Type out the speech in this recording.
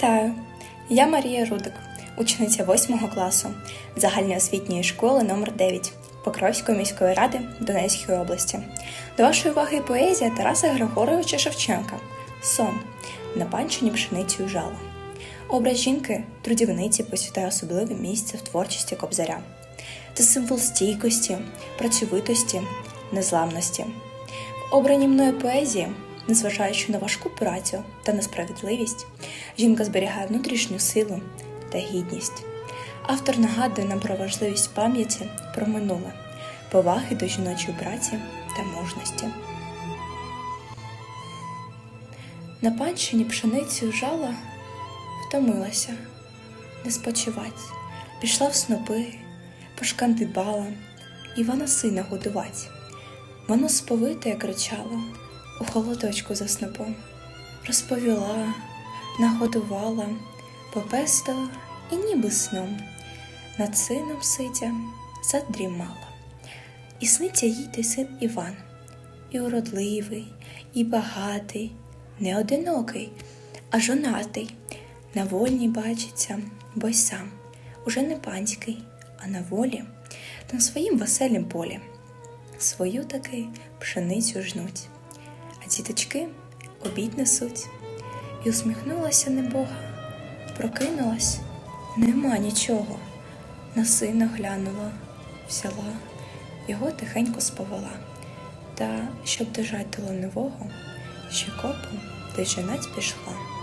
Вітаю! Я Марія Рудик, учениця 8 класу загальноосвітньої школи номер 9 Покровської міської ради Донецької області. До вашої уваги поезія Тараса Григоровича Шевченка Сон на панчині пшеницю жало. Образ жінки трудівниці посвятає особливе місце в творчості кобзаря. Це символ стійкості, працьовитості, незламності. В обраній мною поезії, незважаючи на важку працю та несправедливість, жінка зберігає внутрішню силу та гідність. Автор нагадує нам про важливість пам'яті про минуле, поваги до жіночої праці та мужності. На панщині пшеницю жала втомилася, не спочивать, пішла в снопи, пошкандибала, Івана сина годувать. Воно сповите кричало у холодочку за снопом, розповіла, нагодувала, попестила і ніби сном над сином сидя задрімала. І сниться їй той син Іван, і уродливий, і багатий, не одинокий, а жонатий, на вольні бачиться, бо й сам. Уже не панський, а на волі, на своїм веселім полі. Свою таки пшеницю жнуть, діточки обід несуть. І усміхнулася небога, прокинулась, нема нічого. На сина глянула, взяла, його тихенько сповела. Та, щоб дожать до лоневого, ще копом дожинать пішла.